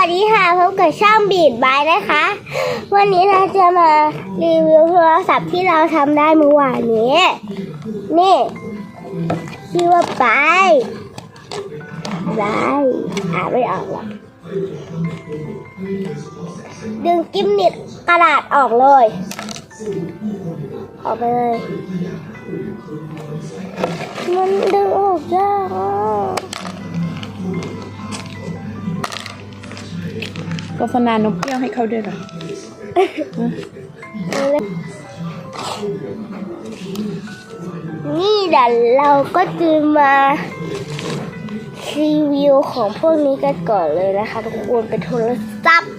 วัสดีค่ะพบกับช่องบีดบายนะคะ วันนี้เราจะมารีวิวโทรศัพท์ที่เราทำได้เมื่อวานนี้ นี่ชื่อว่าบายบายอ่านไม่ออกหรอกดึงกิมนิดกระดาษออกเลย ออกไปเลย มันดึงออกยา โฆษณานมเปรี้ยวให้เขาด้วยเหรอนี่เดี๋ยวเราก็จะมารีวิวของพวกนี้กันก่อนเลยนะคะทุกคนเป็นโทรศัพท์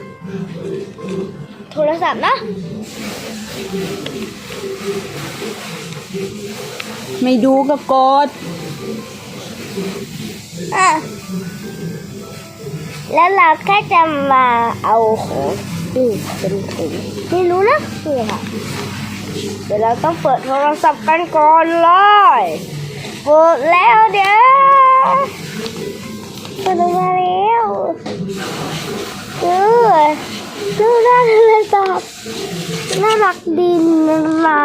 โทรศัพท์นะ ไม่ดูก็กดอะ แล้วเราก็จะมาเอาของนี่เป็นถุงไม่รู้นะนี่ค่ะเดี๋ยวเราต้องเปิดโทรศัพท์กันก่อนเลยเปิดแล้วเดี๋ยวเปิดมาแล้วดูดูหน้าโทรศัพท์น่ารักดีนะ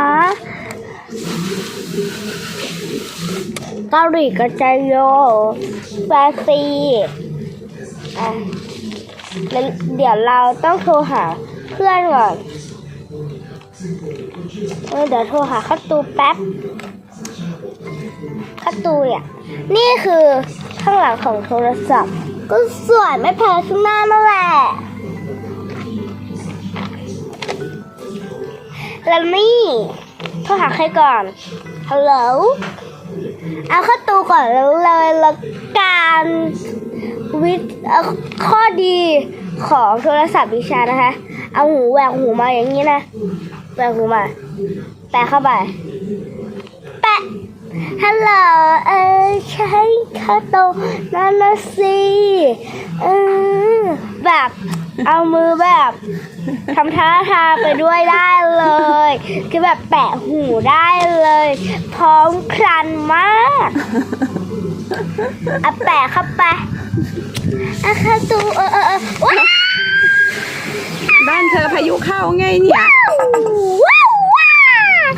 เกาหลีกระจายโยแฟซี อะแล้วเดี๋ยวเราต้องโทรหาเพื่อนก่อนเอเดี๋ยวโทรหาข้าตูแป๊บข้าตูเนี่ย นี่คือข้างหลังของโทรศัพท์ ก็สวยไม่แพ้ข้างหน้านั่นแหละแล้วนี่โทรหาใครก่อน ฮัลโหล เอาเข้าตูก่อนแล้วเลยละการ วิทย์เอ่อข้อดีของโทรศัพท์วิชานะคะ เอาหูแหวกหูมาอย่างนี้นะแหวกหูมา แปะเข้าไป แปะฮัลโหลเออใช่ข้าวโตนั่นนะสิเออแบบเอามือแบบทำท่าทางไปด้วยได้เลย คือแบบแปะหูได้เลย พร้อมครันมากอะแปะเข้าไป อะเข้าตูเออเออเออว้าวบ้านเธอพายุเข้าไงเนี่ย ว้าวว้าว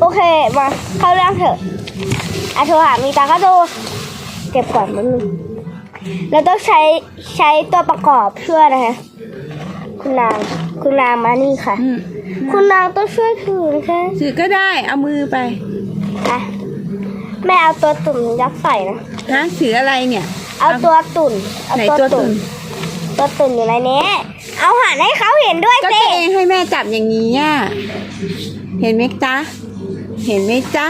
โอเค มาเข้าเรื่องเถอะอะโทรหามีตาเข้าตูเก็บก่อนมันงเราต้องใช้ใช้ตัวประกอบช่วยนะคะ คุณนางคุณนางมานี่ค่ะ อืมคุณนางต้องช่วยถือนะคะถือก็ได้เอามือไป อะ แม่เอาตัวตุ่นยัดใส่นะ ฮะถืออะไรเนี่ย เอาตัวตุ่นเอาไหนตัวตุ่น ตัวตุ่นอยู่ในนี้ เอาหันให้เขาเห็นด้วยก็สิตัวเองให้แม่จับอย่างนี้อะเห็นไหมจ๊ะ เห็นไหมจ๊ะ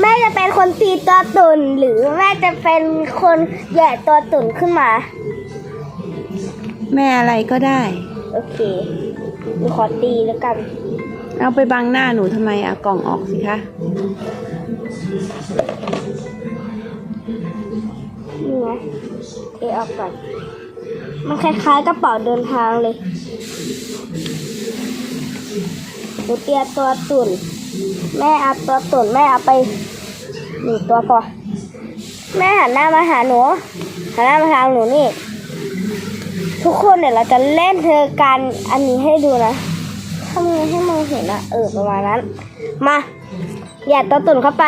แม่จะเป็นคนตีตัวตุ่นหรือแม่จะเป็นคนแหย่ตัวตุ่นขึ้นมา แม่อะไรก็ได้ โอเคหนูขอตีแล้วกัน เอาไปบังหน้าหนูทำไมเอากล่องออกสิคะ นี่ไงเทออกก่อนมันคล้ายๆกระเป๋าเดินทางเลยหนูเตรียมตัวตุ่น แม่เอาตัวตุ่นแม่เอาไปหนึ่งตัวพอ แม่หันหน้ามาหาหนูหันหน้ามาทางหนูนี่ ทุกคนเดี๋ยวเราจะเล่นเธอการอันนี้ให้ดูนะทำไงให้มองเห็นอะเออประมาณนั้น มา อย่าตัวตุ่นเข้าไป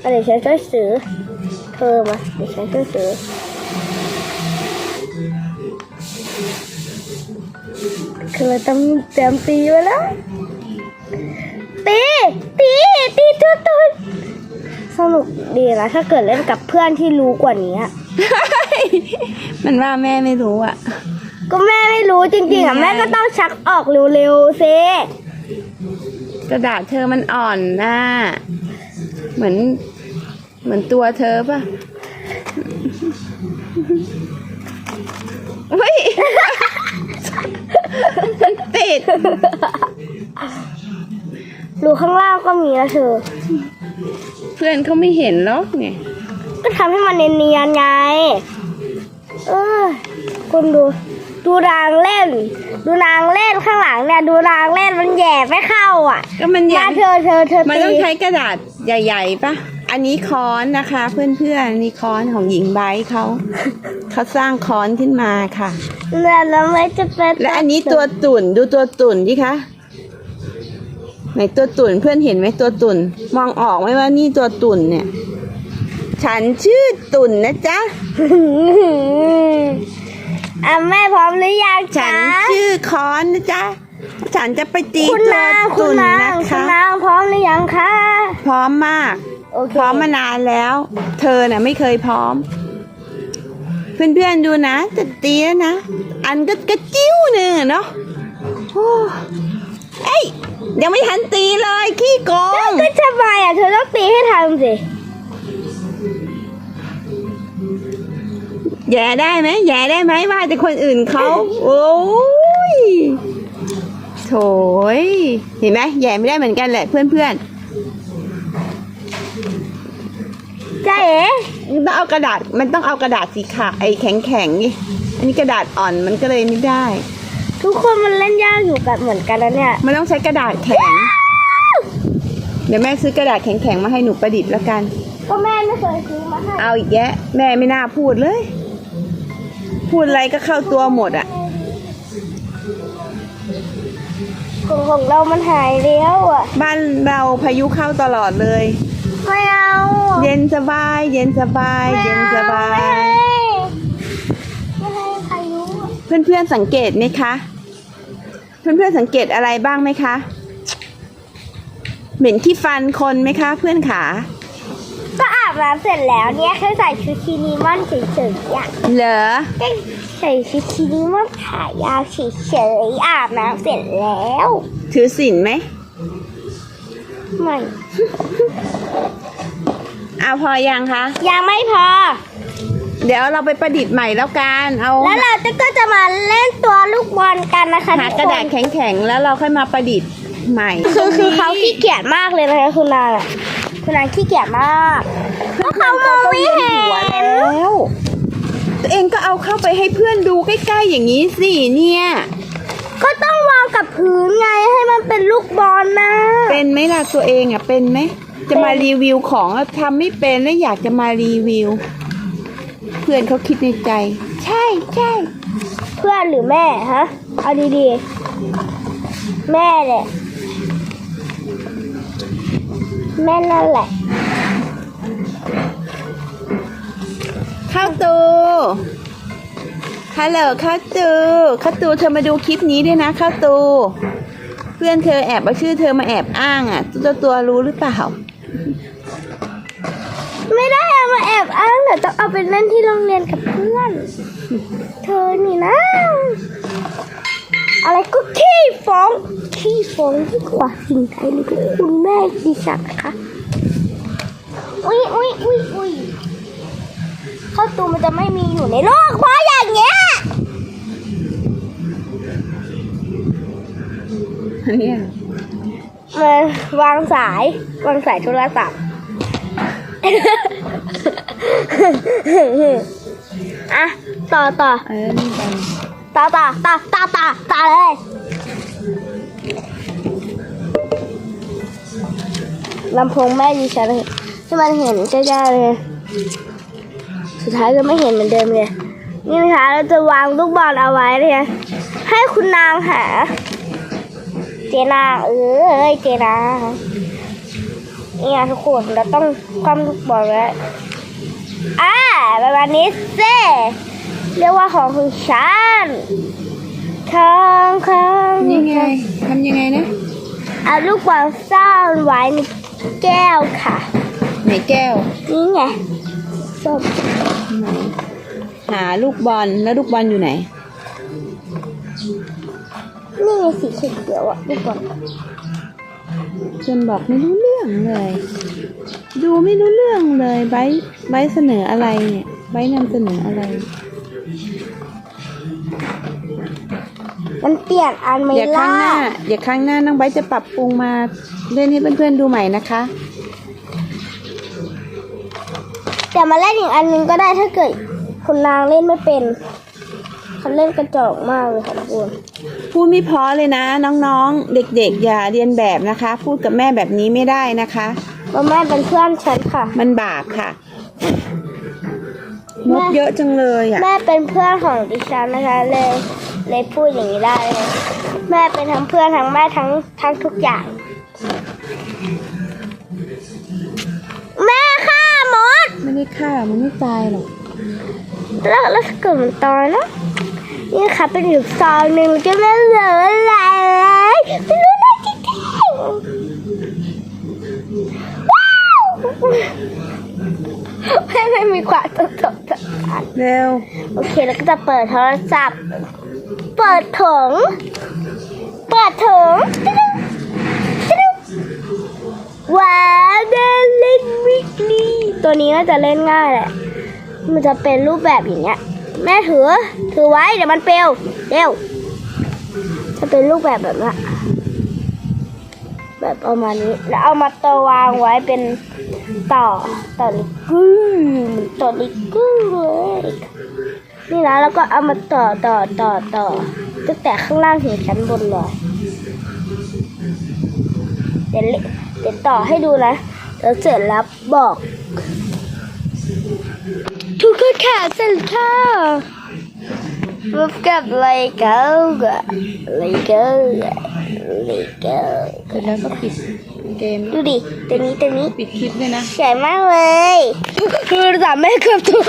เอาเดี๋ยวฉันช่วยซื้อเธอมาเดี๋ยวฉันช่วยซื้อคือเราต้องเตรียมตีไว้แล้วตีตีตีตัวตุนสนุกดีนะถ้าเกิดเล่นกับเพื่อนที่รู้กว่านี้อะมันว่าแม่ไม่รู้อะ ก็แม่ไม่รู้จริงๆอะไม่แม่ก็ต้องชักออกเร็วๆสิกระดาษเธอมันอ่อนน่ะ เหมือน เหมือนตัวเธอป่ะเฮ้ยมันติดรูข้างล่างก็มีนะเธอ เพื่อนเขาไม่เห็นหรอกไงก็ทำให้มันเนียนๆไง เออคุณดู ดูนางเล่น ดูนางเล่นข้างหลังเนี่ย ดูนางเล่นมันแหย่ไม่เข้าอะ ก็มันมายังเธอเธอเธอมันตีต้องใช้กระดาษ ใหญ่ๆป่ะอันนี้ค้อนนะคะ เพื่อนๆอันนี้ค้อนของหญิงไบร์ทเขาเขาสร้างค้อนขึ้นมาค่ะ แล้วแล้วไม่จะเป็นและอันนี้ตัวตุ่นดูตัวตุ่นดิคะไหนตัวตุ่นเพื่อนเห็นไหมตัวตุ่น มองออกไหมว่านี่ตัวตุ่นเนี่ย ฉันชื่อตุ่นนะจ๊ะอะแม่พร้อมหรือยังฉัจ๊ะนชื่อค้อนนะจ๊ะ ฉันจะไปตีคุณตัวนางคุตุ่ณนนางนะคุณคะ พร้อมมากโอเคพร้อมมานานแล้ว เธอน่ะไม่เคยพร้อม เพื่อนๆดูนะจะตีแล้วนะ อันก็กระจิ้วหนึ่งอะเนาะโอ้เอ้ยยังไม่ทันตีเลยขี้โกงก็ทำไมอะเธอต้องตีให้ทันสิแย่ได้ไหมแย่ได้ไหมว่าแต่คนอื่นเขาโอ้ยโถยเห็นไหมแย่ไม่ได้เหมือนกันแหละเพื่อนจ้ เอ๋ๆมันต้องเอากระดาษ มันต้องเอากระดาษสีขาวไอ้แข็งแข็งๆนี่ อันนี้กระดาษอ่อนมันก็เลยไม่ได้ ทุกคนมันเล่นยากอยู่กันเหมือนกันแล้วเนี่ย มันต้องใช้กระดาษแข็ง เดี๋ยวแม่ซื้อกระดาษแข็งๆมาให้หนูประดิษฐ์แล้วกัน ก็แม่ไม่เคยซื้อมาให้เอาอีกแยะ แม่ไม่น่าพูดเลย พูดอะไรก็เข้าตัวหมดอะของของเรามันหายแล้วอะ บ้านเราพายุเข้าตลอดเลย ไม่เอาเย็นสบาย เย็นสบายไม่เย็นเอาสบาไม่ยให้ไม่ให้ใครรู้อะเพื่อนๆสังเกตไหมคะ เพื่อนๆสังเกตอะไรบ้างไหมคะ เหม็นที่ฟันคนไหมคะ เพื่อนขา ก็อาบน้ำเสร็จแล้วเนี่ยแค่ใส่ชุดชินิมอนเฉยๆอะเหรอ แค่ใส่ชุดชินิมอนขายาวเฉยๆอาบน้ำเสร็จแล้ว ถือศีลไหมไม่ เอาพอยังคะ ยังไม่พอ เดี๋ยวเราไปประดิษฐ์ใหม่แล้วกัน เอาแล้วเราจะก็จะมาเล่นตัวลูกบอลกันนะคะหาทุกระคดาษแข็งๆ แล้วเราค่อยมาประดิษฐ์ใหม่ คือคือเขาขี้เกียจมากเลยนะคะคุณนางอะคุณนางขี้เกียจมากเพราะเขามองไม่เห็นหัวแล้วตัวเองก็เอาเข้าไปให้เพื่อนดูใกล้ๆอย่างนี้สิเนี่ย ก็ต้องวางกับพื้นไงให้มันเป็นลูกบอลนะเป็นไหมล่ะตัวเองอะเป็นไหม จะมารีวิวของแล้วทำไม่เป็นแล้วอยากจะมารีวิว เพื่อนเขาคิดในใจ ใช่ใช่เพื่อนหรือแม่ฮะเอาดีๆ แม่เนี่ยแม่นั่นแหละ ข้าวตูฮัลโหลข้าวตูข้าวตูเธอมาดูคลิปนี้ด้วยนะข้าวตู เพื่อนเธอแอบเอาชื่อเธอมาแอบอ้างอะ ตัวตัวรู้หรือเปล่า ไม่ได้เอามาแอบอ้างเดี๋ยวต้องเอาไปเล่นที่โรงเรียนกับเพื่อน เธอนี่นะ อะไรก็ขี้ฟ้องขี้ฟ้องที่กว่าสิ่งใดเลยคุณแม่ดิฉันนะคะอุ้ยอุ้ยอุ้ยอุ้ยข้าวตูมันจะไม่มีอยู่ในโลกเพราะอย่างเงี้ยเนี่ ยมาวางสายวางสายโทรศัพท์อะต่อต่อเออนี่ไปต่อต่อต่อต่อต่อต่อเลย ลำโพงแม่ดิฉันที่มันเห็นจ้าๆเลย สุดท้ายก็ไม่เห็นเหมือนเดิมเลย นี่นะคะเราจะวางลูกบอลเอาไว้เลยให้คุณนางหา เจนางเอ้ยเจนางนี่ไงทุกคนเราต้องคว่ำลูกบอลไว้อ่าประมาณนี้เซ่เรียกว่าของของฉันข้างข้างยังไงทำยังไงนะเอาลูกบอลซ่อนไว้ในแก้วค่ะไหนแก้ว นี่ไงส้มไหนหาลูกบอลแล้วลูกบอลอยู่ไหน นี่ไงสีเขียวๆอะลูกบอลเพื่อนบอกไม่รู้เรื่องเลย ดูไม่รู้เรื่องเลยไบร์ทไบร์ทเสนออะไรเนี่ยไบร์ทนำเสนออะไร มันเปลี่ยนอันไหม่อย่าครั้ล่ะงหน้า อย่าครั้งหน้าน้องไบร์ทจะปรับปรุงมาเล่นให้เพื่อนๆดูใหม่นะคะ แต่มาเล่นอีกอันนึงก็ได้ถ้าเกิดคุณนางเล่นไม่เป็น เขาเล่นกระจอกมากเลยค่ะทุกคนพูดไม่เพอเลยนะ น้องๆ เด็กๆ อย่าเรียนแบบนะคะ พูดกับแม่แบบนี้ไม่ได้นะคะ เพราะแม่เป็นเพื่อนฉันค่ะ มันบาปค่ะมดเยอะจังเลยอะแม่เป็นเพื่อนของดิฉันนะคะเลยเลยพูดอย่างนี้ได้เลยแม่เป็นทั้งเพื่อนทั้งแม่ทั้งทั้งทุกอย่าง แม่ฆ่ามด ไม่ได้ฆ่ามันไม่ตายหรอกแล้วแล้วถ้าเกิดมันตายนะ นี่ค่ะเป็นอยู่ซองหนึ่งจะไม่เหลืออะไรเลยไม่รู้ได้จริงๆว้าวแม่ไม่มีความตกตกตกเร็วโอเคแล้วก็จะเปิดโทรศัพท์ เปิดถุงเปิดถุงตึ๊ดตึ๊ดว้าวเดินเล่นวิกฤตตัวนี้น่าจะเล่นง่ายแหละ มันจะเป็นรูปแบบอย่างเงี้ย แม่ถือ ถือไว้เดี๋ยวมันเปลวเร็วจะเป็นรูปแบบแบบนี้แบบประมาณนี้ แล้วเอามาตัววางไว้เป็นต่อต่อลิกกึ้งต่อลิกึ้งเลยนี่นะแล้วก็เอามาต่อต่อต่อต่อตั้งแต่ข้างล่างถึงชั้นบนเลยเดี๋ยวเล่เดี๋ยวต่อให้ดูนะเดี๋ยวเสร็จแล้วบอก ทุกคนค่ะเสร็จค่ะพบกับไลเกอร์ไลเกอร์ไลเกอร์เสร็จแล้วก็ปิดเกมดูดิตัวนี้ตัวนี้ปิดคลิปด้วยนะใหญ่มากเลยคือสามแม่เกือบถูก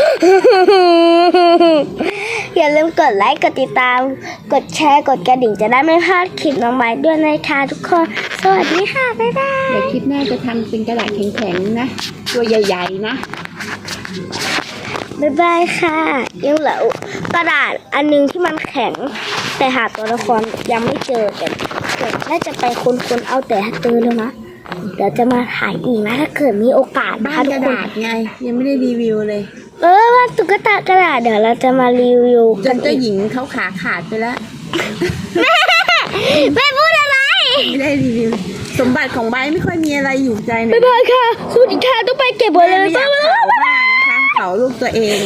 อย่าลืมกดไลค์กดติดตาม กดแชร์กดกระดิ่งจะได้ไม่พลาดคลิปน้องไม้ด้วยนะคะทุกคน สวัสดีค่ะ บ๊ายบาย เดี๋ยวคลิปหน้าจะทำเป็นกระดาษแข็งๆนะ ตัวใหญ่ ๆ นะ บ๊ายบายค่ะ ยังเหลือกระดาษอันหนึงที่มันแข็ง แต่หาตัวละครยังไม่เจอแต่แต่น่าจะไปคนๆเอาแต่เจอแล้วนะเดี๋ยวจะมาถ่ายอีกนะถ้าเกิดมีโอกาสนะบ้าคะนทุกกระคนดาษไง ยังไม่ได้รีวิวเลย เออว่าตุ๊กตากระดาษเดี๋ยวเราจะมารีวิวจกันนเจ้าอีกหญิงเขาขาขาดไปแล้วแม่แม่พูดอะไรไม่ได้รีวิวสมบัติของไบร์ทไม่ค่อยมีอะไรอยู่ใจไหนบ๊ายบายค่ะสวัสดีค่ะต้องไปเก็บหมดเลยไม่อยาก เป๋าลูกตัวเอง